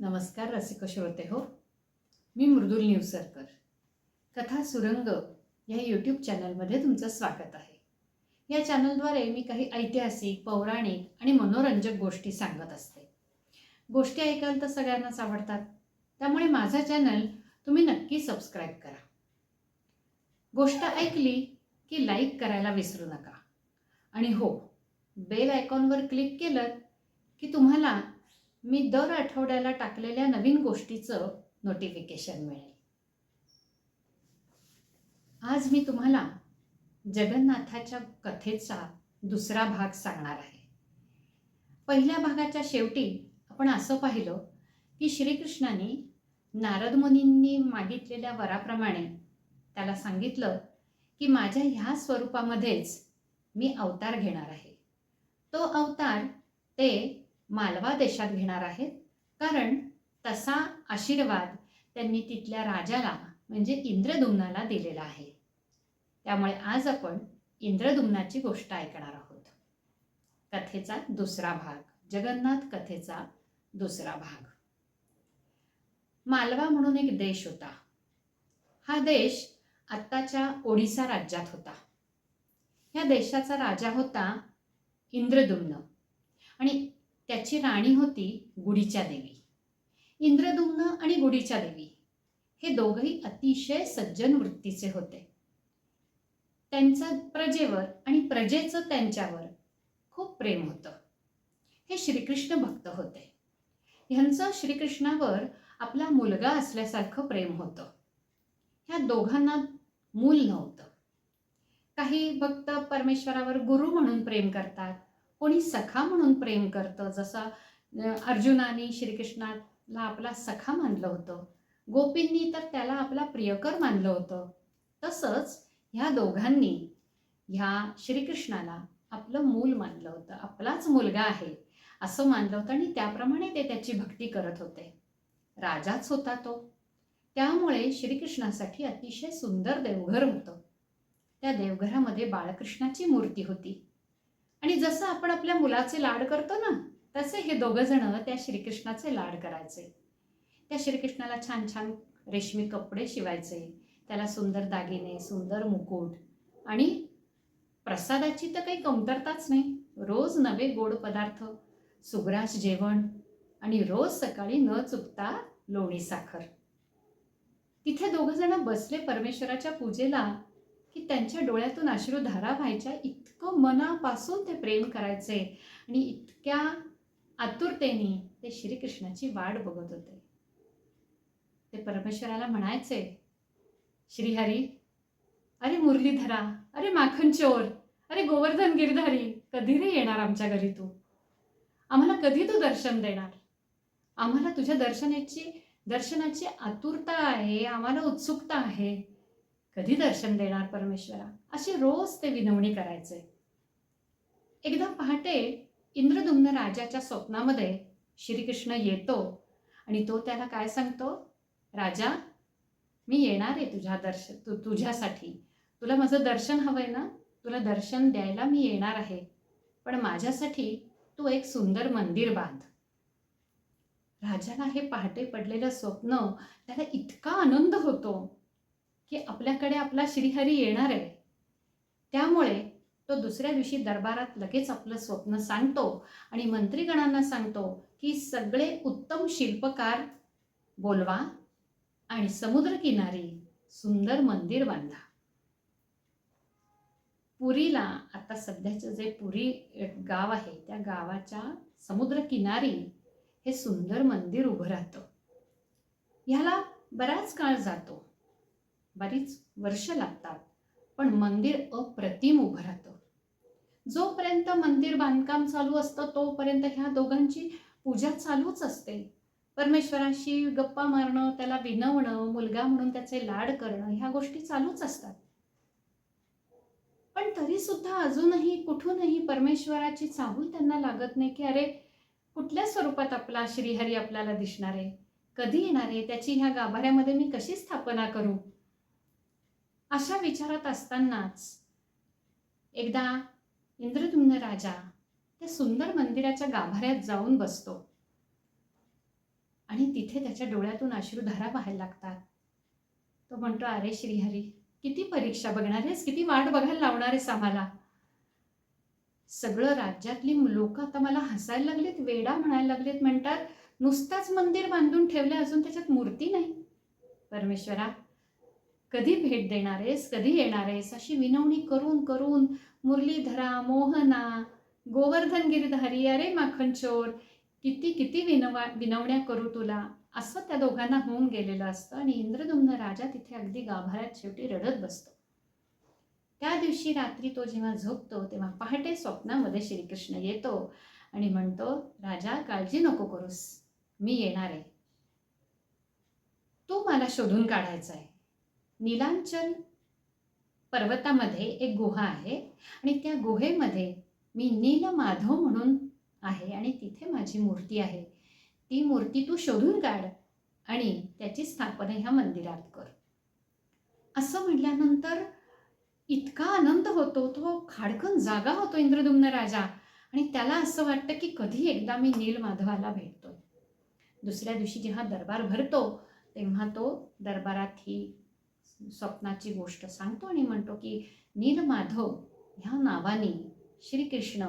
नमस्कार रसिक श्रोते हो? मी मृदुल निवसरकर. कथा सुरंग या यूट्यूब चॅनलमध्ये तुमचं स्वागत आहे. या चॅनलद्वारे मी काही ऐतिहासिक पौराणिक आणि मनोरंजक गोष्टी सांगत असते. गोष्टी ऐकायला तर सगळ्यांनाच आवडतात. त्यामुळे माझा चॅनल तुम्ही नक्की सबस्क्राईब करा. गोष्ट ऐकली की लाईक करायला विसरू नका. आणि हो बेल आयकॉनवर क्लिक केलं की तुम्हाला मी दर आठवड्याला टाकलेल्या नवीन गोष्टीचं नोटिफिकेशन मिळेल. आज मी तुम्हाला जगन्नाथाच्या कथेचा दुसरा भाग सांगणार आहे. पहिल्या भागाच्या शेवटी आपण असं पाहिलं की श्रीकृष्णाने नारद मुनींनी मागितलेल्या वराप्रमाणे त्याला सांगितलं की माझ्या ह्या स्वरूपामध्येच मी अवतार घेणार आहे. तो अवतार ते मालवा देशात घेणार आहेत. कारण तसा आशीर्वाद त्यांनी तिथल्या राजाला म्हणजे इंद्रदुम्नाला दिलेला आहे. त्यामुळे आज आपण इंद्रदुम्नाची गोष्ट ऐकणार आहोत. कथेचा दुसरा भाग जगन्नाथ कथेचा दुसरा भाग. मालवा म्हणून एक देश होता. हा देश आत्ताच्या ओडिसा राज्यात होता. ह्या देशाचा राजा होता इंद्रदुम्न. आणि त्याची राणी होती गुढीच्या देवी. इंद्रदुम्न आणि गुढीच्या देवी हे दोघंही अतिशय सज्जन वृत्तीचे होते. त्यांचं प्रजेवर आणि प्रजेचं त्यांच्यावर खूप प्रेम होतं. हे श्रीकृष्ण भक्त होते. ह्यांचं श्रीकृष्णावर आपला मुलगा असल्यासारखं प्रेम होतं. ह्या दोघांना मूल नव्हतं. काही भक्त परमेश्वरावर गुरु म्हणून प्रेम करतात. कोणी सखा म्हणून प्रेम करतं. जसं अर्जुनाने श्रीकृष्णाला आपला सखा मानलं होतं. गोपींनी तर त्याला आपला प्रियकर मानलं होतं. तसंच ह्या दोघांनी ह्या श्रीकृष्णाला आपलं मूल मानलं होतं. आपलाच मुलगा आहे असं मानलं होतं आणि त्याप्रमाणे ते त्याची भक्ती करत होते. राजाच होता तो. त्यामुळे श्रीकृष्णासाठी अतिशय सुंदर देवघर होतं. त्या देवघरामध्ये बाळकृष्णाची मूर्ती होती. आणि जसं आपण आपल्या मुलाचे लाड करतो ना तसे हे दोघं जण त्या श्रीकृष्णाचे लाड करायचे. त्या श्रीकृष्णाला छान छान रेशमी कपडे शिवायचे त्याला सुंदर दागिने सुंदर मुकुट आणि प्रसादाची तर काही कमतरताच नाही. रोज नवे गोड पदार्थ सुग्रास जेवण आणि रोज सकाळी न चुकता लोणी साखर. तिथे दोघं जण बसले परमेश्वराच्या पूजेला की त्यांच्या डोळ्यातून अश्रुधारा व्हायच्या इतकं मनापासून ते प्रेम करायचे आणि इतक्या आतुरतेने ते श्रीकृष्णाची वाट बघत होते. ते परमेश्वराला म्हणायचे श्रीहरी अरे मुरलीधरा अरे माखन चोर अरे गोवर्धन गिरधारी कधी रे येणार आमच्या घरी तू? आम्हाला कधी तू दर्शन देणार? आम्हाला तुझ्या दर्शनाची दर्शनाची आतुरता आहे आम्हाला उत्सुकता आहे. कधी दर्शन देणार परमेश्वरा? अशी रोज ते विनवणी करायचे. एकदा पहाटे इंद्रदुम्न राजाच्या स्वप्नामध्ये श्रीकृष्ण येतो आणि तो त्याला काय सांगतो? राजा मी येणार आहे तुझ्या दर्शन तु तुझ्यासाठी. तुला माझं दर्शन हवंय ना? तुला दर्शन द्यायला मी येणार आहे. पण माझ्यासाठी तू एक सुंदर मंदिर बांध. राजाला हे पहाटे पडलेलं स्वप्न त्याला इतका आनंद होतो. की आपल्याकडे आपला श्रीहरी येणार आहे. त्यामुळे तो दुसऱ्या दिवशी दरबारात लगेच आपलं स्वप्न सांगतो आणि मंत्रीगणांना सांगतो की सगळे उत्तम शिल्पकार बोलवा आणि समुद्रकिनारी सुंदर मंदिर बांधा. पुरीला आता सध्याचं जे पुरी गाव आहे त्या गावाच्या समुद्रकिनारी हे सुंदर मंदिर उभं राहतं. ह्याला बराच काळ जातो. बरीच वर्ष लागतात. पण मंदिर अप्रतिम उभं राहतं. जोपर्यंत मंदिर बांधकाम चालू असतं तोपर्यंत ह्या दोघांची पूजा चालूच असते. परमेश्वराशी गप्पा मारणं त्याला विनवणं मुलगा म्हणून त्याचे लाड करणं ह्या गोष्टी चालूच असतात. पण तरी सुद्धा अजूनही कुठूनही परमेश्वराची चाहूल त्यांना लागत नाही की अरे कुठल्या स्वरूपात आपला श्रीहरी आपल्याला दिसणार आहे? कधी येणार आहे? त्याची ह्या गाभाऱ्यामध्ये मी कशी स्थापना करू? अशा विचारात असतानाच एकदा इंद्रदुम्न राजा त्या सुंदर मंदिराच्या गाभाऱ्यात जाऊन बसतो. आणि तिथे त्याच्या डोळ्यातून अश्रुधारा व्हायला लागतात. तो म्हणतो अरे श्रीहरी किती परीक्षा बघणार आहेस? किती वाट बघायला लावणार आहेस आम्हाला? सगळं राज्यातली लोक आता मला हसायला लागलेत वेडा म्हणायला लागलेत. म्हणतात नुसताच मंदिर बांधून ठेवले अजून त्याच्यात मूर्ती नाही. परमेश्वरा कधी भेट देणार आहेस? कधी येणार आहेस? अशी विनवणी करून करून मुरलीधरा मोहना गोवर्धन गिरीधारी अरे माखनचोर किती किती विनवा विनवण्या करू तुला? असं त्या दोघांना होऊन गेलेलं असतं आणि इंद्रदुम्न राजा तिथे अगदी गाभाऱ्यात शेवटी रडत बसतो. त्या दिवशी रात्री तो जेव्हा झोपतो तेव्हा पहाटे स्वप्नामध्ये श्रीकृष्ण येतो आणि म्हणतो राजा काळजी नको करूस. मी येणार आहे. तो मला शोधून काढायचा आहे नीलांचल पर्वतामध्ये एक गुहा आहे आणि त्या गुहेमध्ये मी नीलमाधव म्हणून आहे आणि तिथे माझी मूर्ती आहे. ती मूर्ती तू शोधून काढ आणि त्याची स्थापना ह्या मंदिरात कर. असं म्हटल्यानंतर इतका आनंद होतो तो खाडकन जागा होतो इंद्रदुम्न राजा आणि त्याला असं वाटतं की कधी एकदा मी नीलमाधवाला भेटतोय. दुसऱ्या दिवशी जेव्हा दरबार भरतो तेव्हा तो दरबारात ही स्वप्नाची गोष्ट सांगतो आणि म्हणतो की नीलमाधव ह्या नावाने श्रीकृष्ण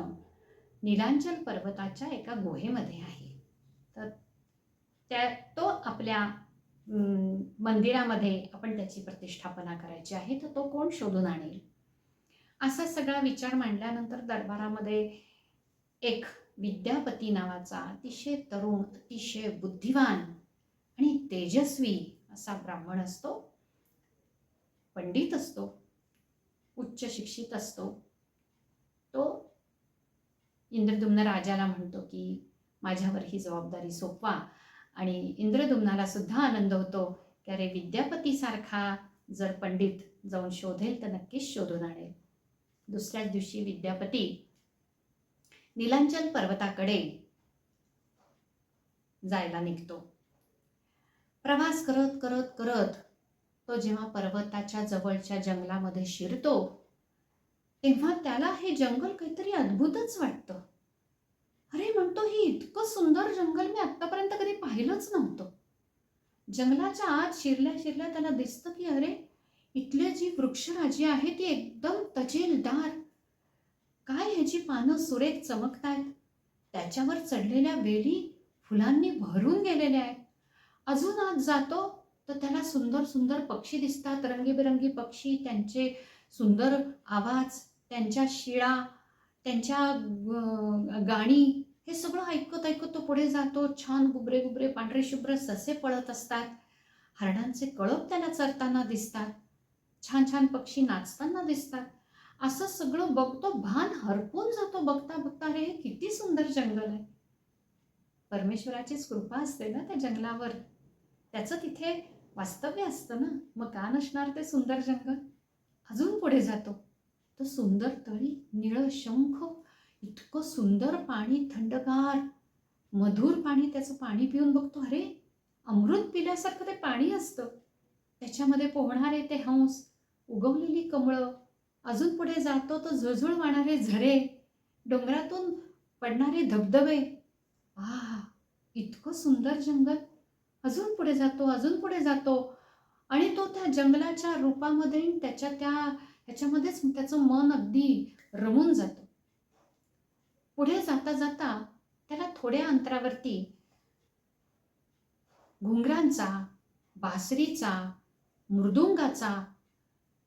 नीलांचल पर्वताच्या एका गुहेमध्ये आहे. तर त्या तो आपल्या मंदिरामध्ये आपण त्याची प्रतिष्ठापना करायची आहे तर तो कोण शोधून आणेल? असा सगळा विचार मांडल्यानंतर दरबारामध्ये एक विद्यापती नावाचा अतिशय तरुण अतिशय बुद्धिवान आणि तेजस्वी असा ब्राह्मण असतो. पंडित असतो उच्च शिक्षित असतो तो इंद्रदुम्न राजाला म्हणतो की माझ्यावर ही जबाबदारी सोपवा. आणि इंद्रदुम्नाला सुद्धा आनंद होतो की अरे विद्यापतीसारखा जर पंडित जाऊन शोधेल तर नक्कीच शोधून आणेल. दुसऱ्याच दिवशी विद्यापती नीलांचल पर्वताकडे जायला निघतो. प्रवास करत करत करत तो जेव्हा पर्वताच्या जवळच्या जंगलामध्ये शिरतो तेव्हा त्याला हे जंगल काहीतरी अद्भुतच वाटतं. अरे म्हणतो ही इतकं सुंदर जंगल मी आत्तापर्यंत कधी पाहिलंच नव्हतं. जंगलाच्या आत शिरल्या शिरल्या त्याला दिसतं की अरे इथले जी वृक्षराजी आहे ती एकदम तजेलदार. काय ह्याची पानं सुरेख चमकतायत? त्याच्यावर चढलेल्या वेली फुलांनी भरून गेलेल्या आहेत. अजून आत जातो तर त्याला सुंदर सुंदर पक्षी दिसतात रंगीबेरंगी पक्षी त्यांचे सुंदर आवाज त्यांच्या शिळा त्यांच्या गाणी हे सगळं ऐकत ऐकत तो पुढे जातो. छान गुबरे गुबरे पांढरे शुभ्र ससे पळत असतात. हरणांचे कळप त्याला चरताना दिसतात. छान छान पक्षी नाचताना दिसतात. असं सगळं बघतो भान हरपून जातो बघता बघता अरे हे किती सुंदर जंगल आहे. परमेश्वराचीच कृपा असते ना त्या जंगलावर. त्याचं तिथे वास्तव्य असतं ना? मग का नसणार ते सुंदर जंगल? अजून पुढे जातो. तर सुंदर तळी निळं शंख इतकं सुंदर पाणी थंडगार. मधुर पाणी त्याचं पाणी पिऊन बघतो अरे अमृत पिल्यासारखं ते पाणी असतं. त्याच्यामध्ये पोहणारे ते हंस उगवलेली कमळं. अजून पुढे जातो तर झुळझुळ वाहणारे झरे. डोंगरातून पडणारे धबधबे. आ इतकं सुंदर जंगल. अजून पुढे जातो अजून पुढे जातो. आणि तो त्या जंगलाच्या रूपामध्ये त्याच्या त्या ह्याच्यामध्येच त्याचं मन अगदी रमून जातं. पुढे जाता जाता त्याला थोड्या अंतरावरती घुंगरांचा बासरीचा मृदुंगाचा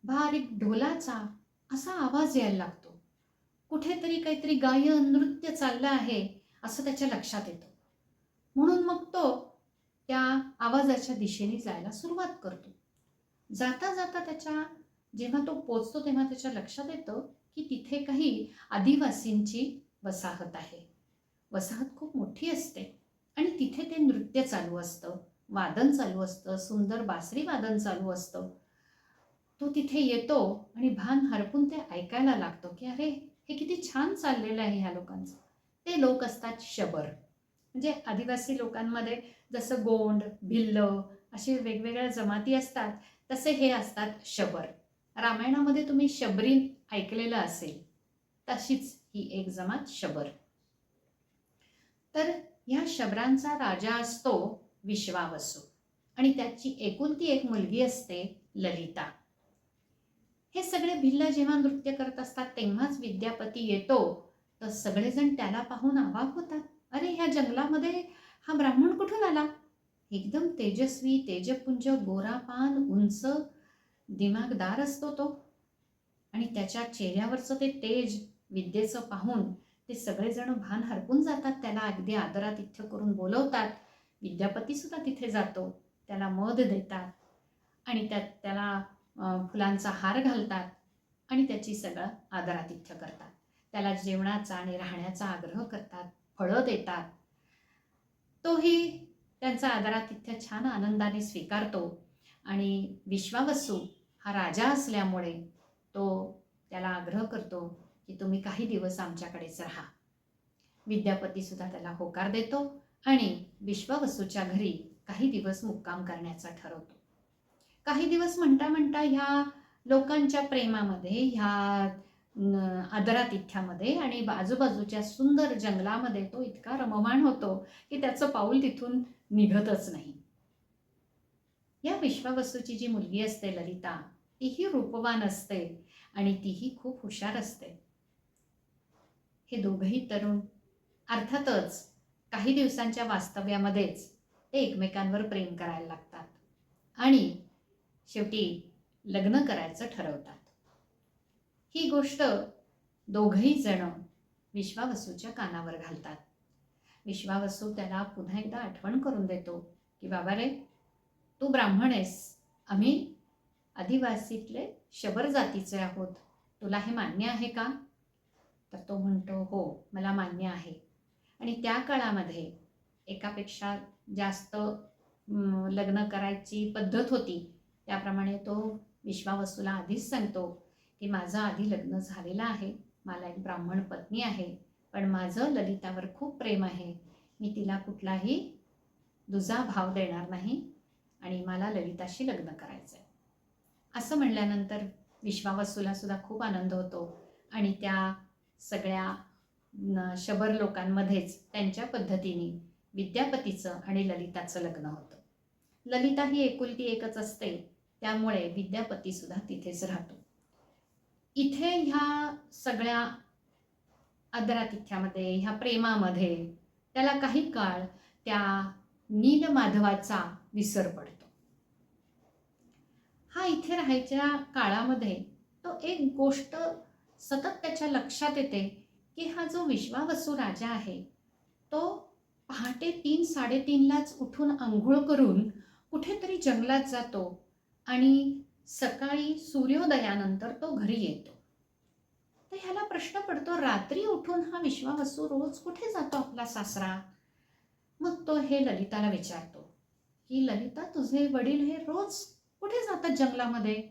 बारीक ढोलाचा असा आवाज यायला लागतो. कुठेतरी काहीतरी गायन नृत्य चाललं आहे असं त्याच्या लक्षात येतं. म्हणून मग तो त्या आवाजाच्या दिशेने जायला सुरुवात करतो. जाता जाता त्याच्या जेव्हा तो पोचतो तेव्हा त्याच्या लक्षात येतं की तिथे काही आदिवासींची वसाहत आहे. वसाहत खूप मोठी असते आणि तिथे ते नृत्य चालू असतं. वादन चालू असतं सुंदर बासरी वादन चालू असतं. तो तिथे येतो आणि भान हरपून ते ऐकायला लागतो की अरे हे किती छान चाललेलं आहे ह्या लोकांचं. ते लोक असतात शबर. म्हणजे आदिवासी लोकांमध्ये जसं गोंड भिल्ल असे वेगवेगळ्या जमाती असतात तसे हे असतात शबर. रामायणामध्ये तुम्ही शबरी ऐकलेलं असेल तशीच ही एक जमात शबर. तर ह्या शबरांचा राजा असतो विश्वावसू आणि त्याची एकुलती एक मुलगी असते ललिता. हे सगळे भिल्ल जेव्हा नृत्य करत असतात तेव्हाच विद्यापती येतो तर सगळेजण त्याला पाहून आवाक होतात. अरे ह्या जंगलामध्ये हा ब्राह्मण कुठून आला? एकदम तेजस्वी तेजपुंज गोरापान उंच दिमागदार असतो तो. आणि त्याच्या चेहऱ्यावरचं ते तेज विद्येचं पाहून ते सगळेजण भान हरपून जातात. त्याला अगदी आदरातिथ्य करून बोलवतात. विद्यापती सुद्धा तिथे जातो. त्याला मध देतात. आणि त्यात त्याला फुलांचा हार घालतात. आणि त्याची सगळं आदरातिथ्य करतात. त्याला जेवणाचा आणि राहण्याचा आग्रह करतात. फळं देतात. तोही त्यांचा आदरातिथ्य छान आनंदाने स्वीकारतो. आणि विश्वावसू हा राजा असल्यामुळे तो त्याला आग्रह करतो की तुम्ही काही दिवस आमच्याकडेच राहा. विद्यापती सुद्धा त्याला होकार देतो आणि विश्वावसूच्या घरी काही दिवस मुक्काम करण्याचा ठरवतो. काही दिवस म्हणता म्हणता ह्या लोकांच्या प्रेमामध्ये ह्या आदरातिथ्यामध्ये आणि आजूबाजूच्या सुंदर जंगलामध्ये तो इतका रममाण होतो की त्याचं पाऊल तिथून निघतच नाही. या विश्वावस्तूची जी मुलगी असते ललिता तीही रूपवान असते आणि तीही खूप हुशार असते. हे दोघही तरुण अर्थातच काही दिवसांच्या वास्तव्यामध्येच ते एकमेकांवर प्रेम करायला लागतात आणि शेवटी लग्न करायचं ठरवतात. ही गोष्ट दोघही जण विश्वावसूच्या कानावर घालतात. विश्वावसू त्याला पुन्हा एकदा आठवण करून देतो की बाबा रे तू ब्राह्मण आहेस. आम्ही आदिवासीतले शबर जातीचे आहोत. तुला हे मान्य आहे का? तर तो म्हणतो हो मला मान्य आहे. आणि त्या काळामध्ये एकापेक्षा जास्त लग्न करायची पद्धत होती. त्याप्रमाणे तो विश्वावसूला आधीच सांगतो की माझं आधी लग्न झालेलं आहे. मला एक ब्राह्मण पत्नी आहे. पण माझं ललितावर खूप प्रेम आहे. मी तिला कुठलाही दुजा भाव देणार नाही आणि मला ललिताशी लग्न करायचं आहे असं म्हणल्यानंतर विश्वावसूला सुद्धा खूप आनंद होतो आणि त्या सगळ्या शबर लोकांमध्येच त्यांच्या पद्धतीने विद्यापतीचं आणि ललिताचं लग्न होतं. ललिता ही एकुलती एकच असते. त्यामुळे विद्यापतीसुद्धा तिथेच राहतो. इथे ह्या सगळ्या आदरातिथ्यामध्ये ह्या प्रेमामध्ये त्याला काही काळ त्या नीलमाधवाचा विसर पडतो. हा इथे राहायच्या काळामध्ये तो एक गोष्ट सतत त्याच्या लक्षात येते की हा जो विश्वावसू राजा आहे तो पहाटे तीन साडेतीनलाच उठून आंघोळ करून कुठेतरी जंगलात जातो आणि सकाळी सूर्योदयानंतर तो घरी येतो. तर ह्याला प्रश्न पडतो रात्री उठून हा विश्वावसू रोज कुठे जातो आपला सासरा? मग तो हे ललिताला विचारतो की ललिता तुझे वडील हे रोज कुठे जातात जंगलामध्ये?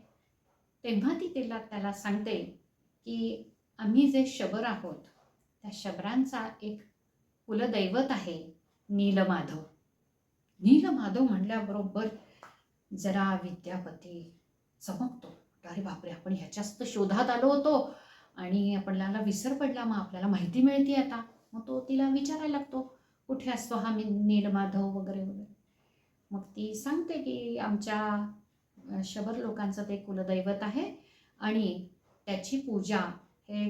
तेव्हा ती तिला त्याला सांगते की आम्ही जे शबर आहोत त्या शबरांचा एक कुलदैवत आहे नीलमाधव. नीलमाधव म्हणल्याबरोबर जरा विद्यापती चमकतो. अरे बापरे आपण ह्याच्याच तर शोधात आलो होतो आणि आपल्याला विसर पडला मग आपल्याला माहिती मिळते आता. मग तो तिला विचारायला लागतो कुठे असतो हा मी नीलमाधव वगैरे वगैरे. मग ती सांगते की आमच्या शबर लोकांचं ते कुलदैवत आहे आणि त्याची पूजा हे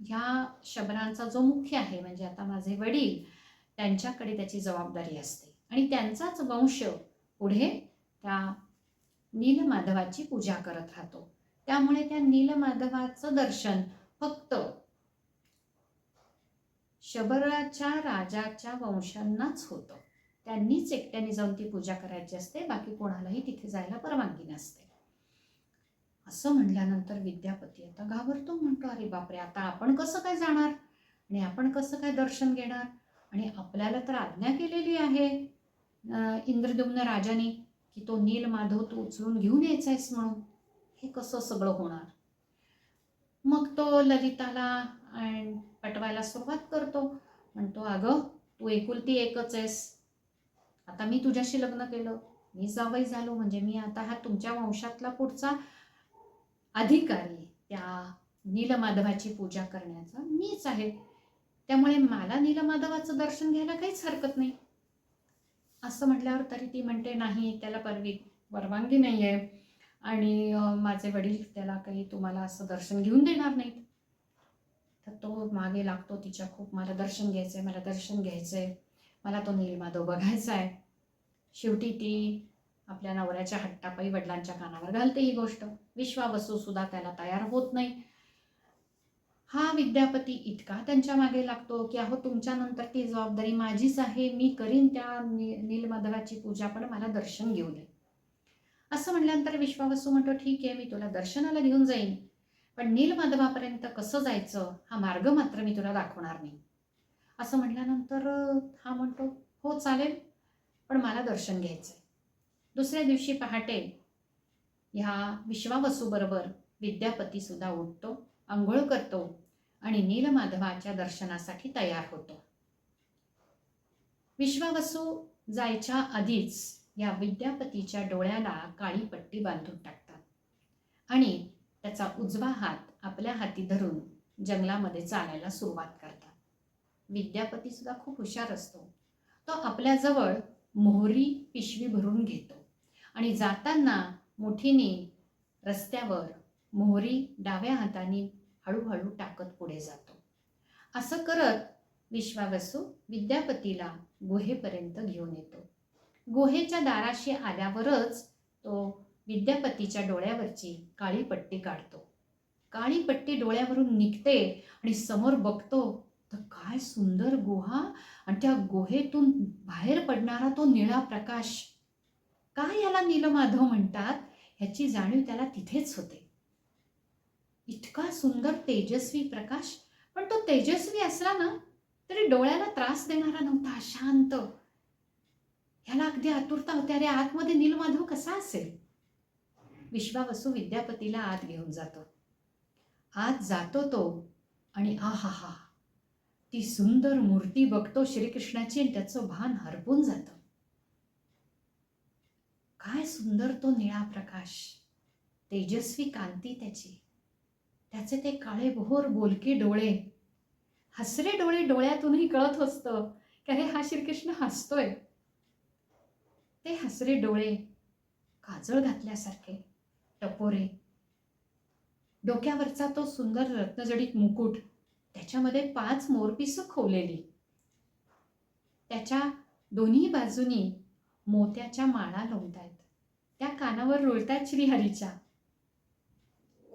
ह्या शबरांचा जो मुख्य आहे म्हणजे आता माझे वडील त्यांच्याकडे त्याची जबाबदारी असते. आणि त्यांचाच वंश पुढे त्या नीलमाधवाची पूजा करत राहतो. त्यामुळे त्या नीलमाधवाचं दर्शन फक्त शबराच्या राजाच्या वंशांनाच होतं. त्यांनीच एकट्याने जाऊन ती पूजा करायची असते बाकी कोणालाही तिथे जायला परवानगी नसते. असं म्हणल्यानंतर विद्यापती आता घाबरतो म्हणतो अरे बापरे आता आपण कसं काय जाणार? आणि आपण कसं काय दर्शन घेणार? आणि आपल्याला तर आज्ञा केलेली आहे इंद्रदुम्न राजाने. की तो नीलमाधव तू उचलून घेऊन यायचा आहेस म्हणून? हे कसं सगळं होणार? मग तो ललिताला अँड पटवायला सुरुवात करतो. म्हणतो अगं तू एकुलती एकच आहेस. आता मी तुझ्याशी लग्न केलं. मी जावई झालो. म्हणजे मी आता हा तुमच्या वंशातला पुढचा अधिकारी. त्या नीलमाधवाची पूजा करण्याचा मीच आहे. त्यामुळे मला नीलमाधवाचं दर्शन घ्यायला काहीच हरकत नाही. असं म्हटल्यावर तरी ती म्हणते नाही त्याला परवी परवानगी नाही आहे आणि माझे वडील त्याला काही तुम्हाला असं दर्शन घेऊन देणार नाहीत. तर तो मागे लागतो तिच्या खूप मला दर्शन घ्यायचं आहे मला दर्शन घ्यायचं आहे मला तो नीलमाधव बघायचा आहे शेवटी ती आपल्या नवऱ्याच्या हट्टापायी वडिलांच्या कानावर घालते ही गोष्ट. विश्वा सुद्धा त्याला तयार होत नाही. हा विद्यापती इतका त्यांच्या मागे लागतो की अहो तुमच्यानंतर ती जबाबदारी माझीच आहे मी करीन त्या नि नीलमाधवाची पूजा पण मला दर्शन घेऊ दे. असं म्हटल्यानंतर विश्वावसू म्हणतो ठीक आहे मी तुला दर्शनाला घेऊन जाईन. पण नीलमाधवापर्यंत कसं जायचं? हा मार्ग मात्र मी तुला दाखवणार नाही. असं म्हटल्यानंतर हा म्हणतो हो चालेल पण मला दर्शन घ्यायचं आहे दुसऱ्या दिवशी पहाटे ह्या विश्वावसूबरोबर विद्यापती सुद्धा उठतो. आंघोळ करतो आणि नीलमाधवाच्या दर्शनासाठी तयार होतो. विश्वावसू जायच्या आधीच या विद्यापतीच्या डोळ्याला काळी पट्टी बांधून टाकतात आणि त्याचा उजवा हात आपल्या हाती धरून जंगलामध्ये चालायला सुरुवात करतात. विद्यापती सुद्धा खूप हुशार असतो. तो आपल्याजवळ मोहरी पिशवी भरून घेतो आणि जाताना मुठीने रस्त्यावर मोहरी डाव्या हाताने हळूहळू टाकत पुढे जातो. असं करत विश्वावसू विद्यापतीला गुहेपर्यंत घेऊन येतो. गुहेच्या दाराशी आल्यावरच तो विद्यापतीच्या डोळ्यावरची काळी पट्टी काढतो. काळी पट्टी डोळ्यावरून निघते आणि समोर बघतो तर काय सुंदर गुहा आणि त्या गुहेतून बाहेर पडणारा तो निळा प्रकाश. काय याला नीलमाधव म्हणतात? ह्याची जाणीव त्याला तिथेच होते. इतका सुंदर तेजस्वी प्रकाश. पण तो तेजस्वी असला ना तरी डोळ्याला त्रास देणारा नव्हता शांत. ह्याला अगदी आतुरता होती. अरे आतमध्ये नीलमाधव कसा असेल? विश्वावसू विद्यापतीला आत घेऊन जातो. आत जातो तो आणि आ हा हा ती सुंदर मूर्ती बघतो श्रीकृष्णाची आणि त्याचं भान हरपून जातं. काय सुंदर तो निळा प्रकाश. तेजस्वी कांती त्याची. त्याचे ते काळे भोर बोलके डोळे. हसरे डोळे डोळ्यातूनही कळत असतं की अरे हा श्रीकृष्ण हसतोय. ते हसरे डोळे काजळ घातल्यासारखे टपोरे. डोक्यावरचा तो सुंदर रत्नजडीत मुकुट त्याच्यामध्ये पाच मोरपिसं खोवलेली. त्याच्या दोन्ही बाजूनी मोत्याच्या माळा लोंबतायत. त्या कानावर रुळतायत श्रीहरीच्या.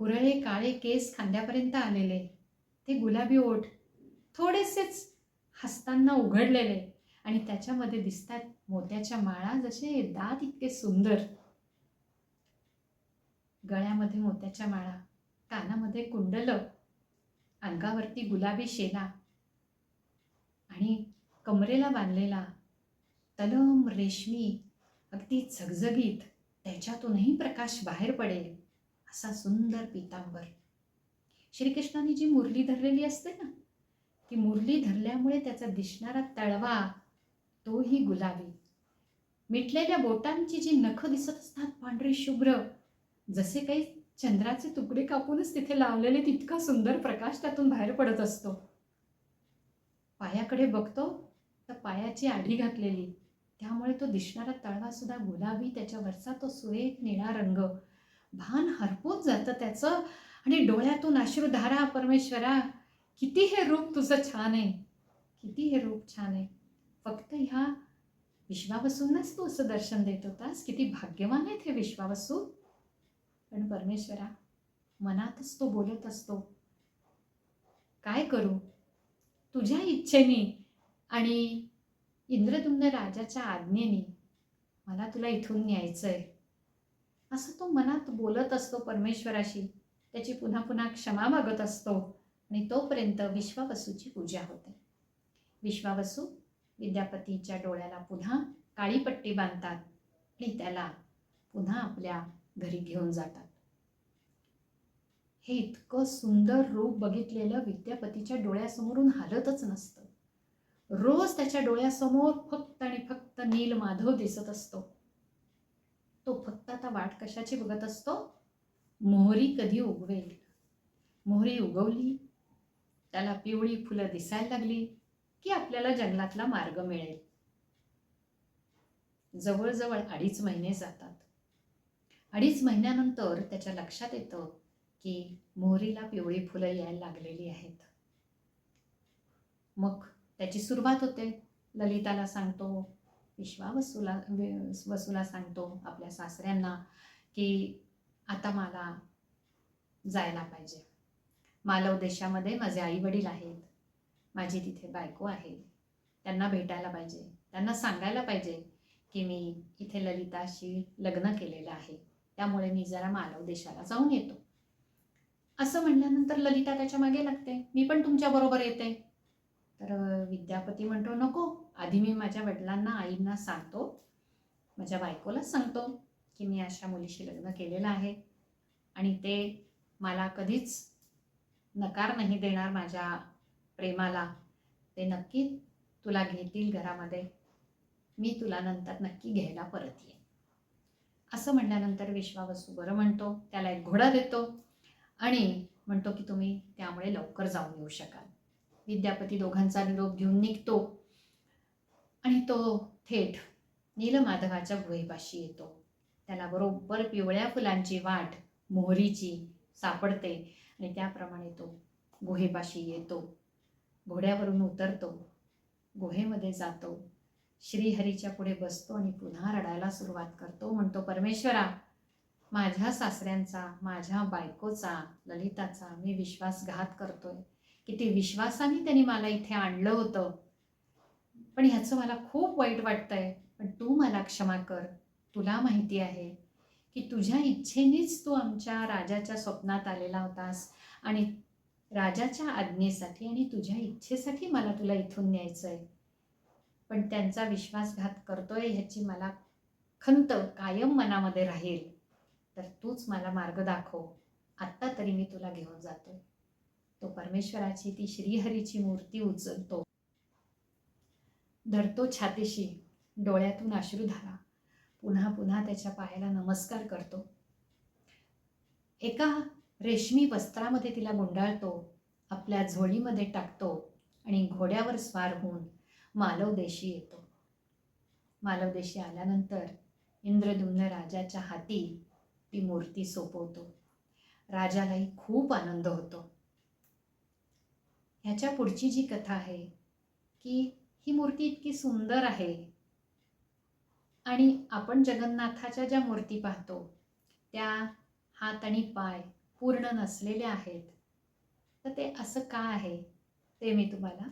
कुरळे काळे केस खांद्यापर्यंत आलेले. ते गुलाबी ओठ थोडेसेच हसताना उघडलेले आणि त्याच्यामध्ये दिसतात मोत्याच्या माळा जसे दात इतके सुंदर. गळ्यामध्ये मोत्याच्या माळा कानामध्ये कुंडलं अंगावरती गुलाबी शेला आणि कमरेला बांधलेला तलम रेशमी अगदी झगझगीत त्याच्यातूनही प्रकाश बाहेर पडेल. असा सुंदर पितांबर. श्रीकृष्णाने जी मुरली धरलेली असते ना ती मुरली धरल्यामुळे त्याचा दिसणारा तळवा तोही गुलाबी. मिटलेल्या बोटांची जी नखं दिसत असतात पांढरी शुभ्र जसे काही चंद्राचे तुकडे कापूनच तिथे लावलेले तितका सुंदर प्रकाश त्यातून बाहेर पडत असतो. पायाकडे बघतो तर पायाची आढी घातलेली. त्यामुळे तो दिसणारा तळवा सुद्धा गुलाबी त्याच्यावरचा तो सुरेख निळा रंग. भान हरपून जातं त्याचं. आणि डोळ्यातून अश्रुधारा परमेश्वरा किती हे रूप तुझं छान आहे. किती हे रूप छान आहे. फक्त ह्या विश्वावसूंनाच तू असं दर्शन देत होतास. किती भाग्यवान आहेत हे विश्वावसू पण परमेश्वरा मनातच तो बोलत असतो काय करू? तुझ्या इच्छेने आणि इंद्रदुम्न राजाच्या आज्ञेने मला तुला इथून न्यायचं आहे असं तो मनात बोलत असतो परमेश्वराशी. त्याची पुन्हा पुन्हा क्षमा मागत असतो आणि तोपर्यंत विश्वावसूची पूजा होते. विश्वावसू विद्यापतीच्या डोळ्याला पुन्हा काळी पट्टी बांधतात आणि त्याला पुन्हा आपल्या घरी घेऊन जातात. हे इतकं सुंदर रूप बघितलेलं विद्यापतीच्या डोळ्यासमोरून हालतच नसतं. रोज त्याच्या डोळ्यासमोर फक्त आणि फक्त नील माधव दिसत असतो. तो फक्त आता वाट कशाची बघत असतो? मोहरी कधी उगवेल? मोहरी उगवली. त्याला पिवळी फुलं दिसायला लागली की आपल्याला जंगलातला मार्ग मिळेल. जवळजवळ अडीच महिने जातात. अडीच महिन्यानंतर त्याच्या लक्षात येतं की मोहरीला पिवळी फुलं यायला लागलेली आहेत. मग त्याची सुरुवात होते. ललिताला सांगतो विश्वा वसूला वसूला सांगतो आपल्या सासऱ्यांना की आता मला जायला पाहिजे. मालव देशामध्ये माझे आई वडील आहेत. माझी तिथे बायको आहे. त्यांना भेटायला पाहिजे. त्यांना सांगायला पाहिजे की मी इथे ललिताशी लग्न केलेलं आहे. त्यामुळे मी जरा मालव देशाला जाऊन येतो. असं म्हणल्यानंतर ललिता त्याच्यामागे लागते. मी पण तुमच्याबरोबर येते. तर विद्यापती म्हणतो नको आधी मी माझ्या वडिलांना आईंना सांगतो माझ्या बायकोलाच सांगतो की मी अशा मुलीशी लग्न केलेलं आहे आणि ते मला कधीच नकार नाही देणार माझ्या प्रेमाला. ते नक्की तुला घेतील घरामध्ये. मी तुला नंतर नक्की घ्यायला परत येईन. असं म्हणल्यानंतर विश्वावसू बरं म्हणतो त्याला एक घोडा देतो आणि म्हणतो की तुम्ही त्यामुळे लवकर जाऊन येऊ शकाल. विद्यापती दोघांचा निरोप घेऊन निघतो. आणि तो थेट नीलमाधवाच्या गुहेपाशी येतो. त्याला बरोबर पिवळ्या फुलांची वाट मोहरीची सापडते आणि त्याप्रमाणे तो गुहेपाशी येतो. घोड्यावरून उतरतो. गुहेमध्ये जातो. श्रीहरीच्या पुढे बसतो आणि पुन्हा रडायला सुरुवात करतो. म्हणतो परमेश्वरा माझ्या सासऱ्यांचा माझ्या बायकोचा ललिताचा मी विश्वासघात करतोय. किती विश्वासाने त्यांनी मला इथे आणलं होतं. पण ह्याचं मला खूप वाईट वाटतंय. पण तू मला क्षमा कर. तुला माहिती आहे की तुझ्या इच्छेनेच तू आमच्या राजाच्या स्वप्नात आलेला होतास आणि राजाच्या आज्ञेसाठी आणि तुझ्या इच्छेसाठी मला तुला इथून न्यायचं आहे पण त्यांचा विश्वासघात करतोय ह्याची मला खंत कायम मनामध्ये राहील. तर तूच मला मार्ग दाखव. आत्ता तरी मी तुला घेऊन जातोय. तो परमेश्वराची ती श्रीहरीची मूर्ती उचलतो. धरतो छातीशी डोळ्यातून अश्रुधारा पुन्हा पुन्हा त्याच्या पायाला नमस्कार करतो. एका रेशमी वस्त्रामध्ये तिला गुंडाळतो आपल्या झोळीमध्ये टाकतो आणि घोड्यावर स्वार होऊन मालवदेशी येतो. मालवदेशी आल्यानंतर इंद्रदुम्न राजाच्या हाती ती मूर्ती सोपवतो. राजालाही खूप आनंद होतो. ह्याच्या पुढची जी कथा आहे की ही मूर्ती इतकी सुंदर आहे. आणि आपण जगन्नाथाच्या ज्या मूर्ती पाहतो त्या हात आणि पाय पूर्ण नसलेल्या आहेत. तर ते असं का आहे ते मी तुम्हाला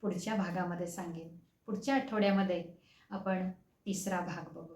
पुढच्या भागामध्ये सांगेन. पुढच्या आठवड्यामध्ये आपण तिसरा भाग बघू